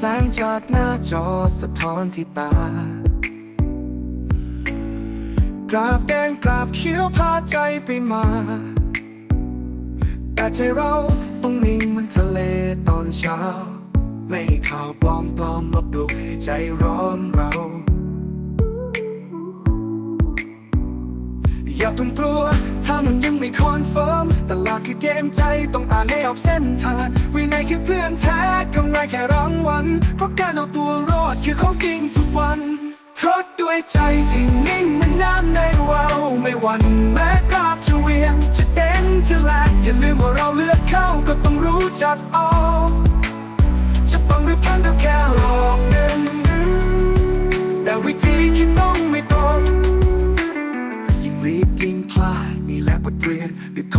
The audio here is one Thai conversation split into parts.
แสงจากหน้าจอสะท้อนที่ตา กราฟแดงกราฟเขียวพาใจไปมา แต่ใจเราต้องนิ่งเหมือนทะเลตอนเช้า ไม่ข่าวปลอมปลอมลบดูให้ใจร้อนเรา อย่าเพิ่งกลัว ถ้ามันยังไม่คอนเฟิร์มแต่หลาดคือเกมใจต้องอ่านให้ออกเส้นทางวินัยคือเพื่อนแท้กำไรแค่รางวัลเพราะการเอาตัวรอดคือของจริงทุกวันทดด้วยใจที่นิ่งเหมันน้ำในเวาวไม่หวั่นแม้กราบจะเวียงจะเต้นจะแลกอย่าลืมว่าเราเลือกเข้าก็ต้องรู้จักออกจะปังหรือพันก็แค่รอ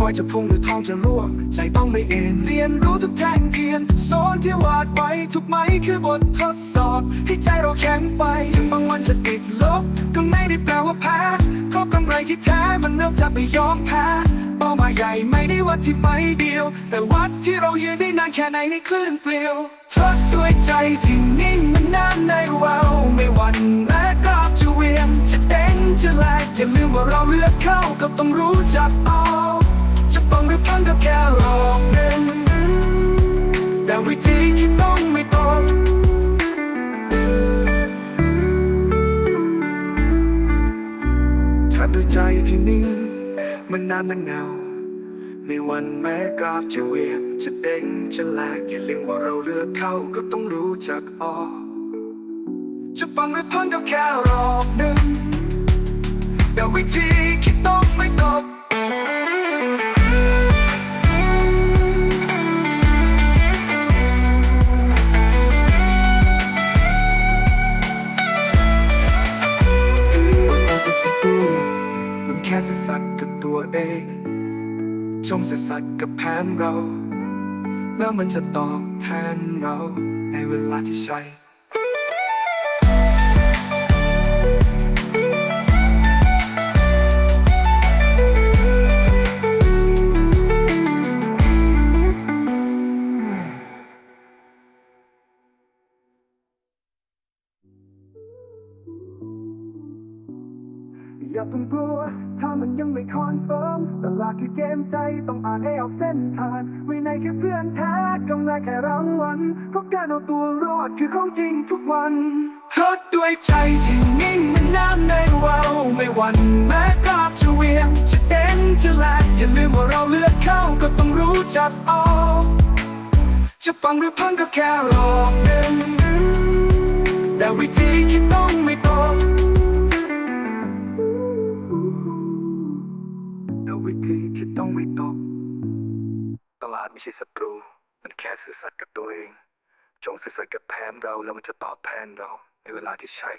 อยจะพุ่งหรือทองจะร่วง ใจต้องไม่เอ็นเรียนรู้ทุกแท่งเทียนโซนที่วาดไว้ทุกไม้คือบททดสอบ ให้ใจเราแข็งไป ถึงบางวันจะติดลบ ก็ไม่ได้แปลว่าแพ้เพราะกำไรที่แท้มันเริ่มจากไม่ยอมแพ้เป้าหมายใหญ่ไม่ได้วัดที่ไม้เดียว แต่วัดที่เรายืนได้นานแค่ไหนในคลื่นเปลี่ยวทดด้วยใจที่นิ่งมันน้ำในเวาวไม่หวั่นแม้กราบจะเวียงจะเด้งจะแลกอย่าลืมว่าเราเลือกเข้าก็ต้องรู้จักเอา จะปังหรือพังก็แค่รอบหนึ่งแต่วิธีคิดต้องไม่ตรงถ้าด้วยใจที่นิ่งมันนานมันเงาไม่วันแม้กราบจะเวียงจะเด้งจะแลกอย่าลืมว่าเราเลือกเข้าก็ต้องรู้จักออกจะปังหรือพังก็แค่รอบหนึ่งแต่วิธีคิดต้องไม่ตก ค่สสัตว์กับตัวเอง จงสสัตว์กับแผนเรา แล้วมันจะตอบแทนเราในเวลาที่ใช่ อย่าเพิ่งกลัว ถ้ามันยังไม่คอนเฟิร์มตลาดคือเกมใจต้องอ่านให้ออกเส้นทางวินัยคือเพื่อนแท้กำไรแค่รางวัลเพราะการเอาตัวรอดคือของจริงทุกวันทดด้วยใจที่นิ่งเหมันน้ำในเวาวไม่หวั่นแม้กราบจะเวียงจะเต้นจะแลกอย่าลืมว่าเราเลือกเข้าก็ต้องรู้จักออกจะปังหรือพังก็แค่รอบหนึ่งแต่วิธี วิธีที่ต้องไม่ตกตลาดไม่ใช่ศัตรู มันแค่สื่อสัตย์กับตัวเอง จงสื่อสัตย์กับแผนเราแล้วมันจะตอบแทนเราในเวลาที่ใช่